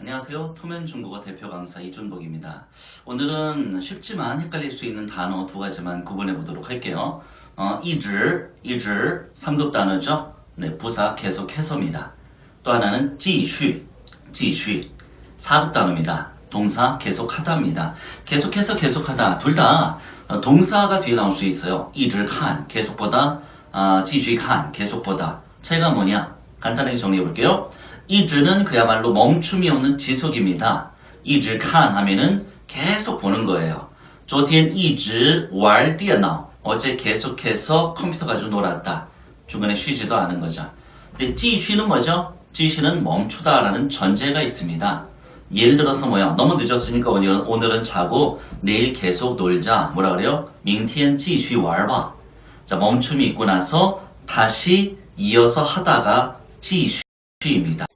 안녕하세요. 토면중국어 대표 강사 이준복입니다. 오늘은 쉽지만 헷갈릴 수 있는 단어 두 가지만 구분해 보도록 할게요. 어, 이즐, 이즐, 3급 단어죠. 네, 부사 계속해서입니다. 또 하나는 지쉬, 지쉬, 4급 단어입니다. 동사 계속하다입니다. 계속해서 계속하다. 둘다 어, 동사가 뒤에 나올 수 있어요. 이즐 칸, 계속보다, 아, 지쉬 칸, 계속보다. 차이가 뭐냐? 간단하게 정리해 볼게요. 이즈는 그야말로 멈춤이 없는 지속입니다. 이즈 칸 하면은 계속 보는 거예요. 조디엔 이즈 왈디어나 어제 계속해서 컴퓨터 가지고 놀았다. 주변에 쉬지도 않은 거죠. 근데 지쉬는 뭐죠? 지쉬는 멈추다라는 전제가 있습니다. 예를 들어서 뭐야? 너무 늦었으니까 오늘은, 오늘은 자고 내일 계속 놀자. 뭐라 그래요? 밍티엔 지쉬 왈바. 자 멈춤이 있고 나서 다시 이어서 하다가 지쉬입니다.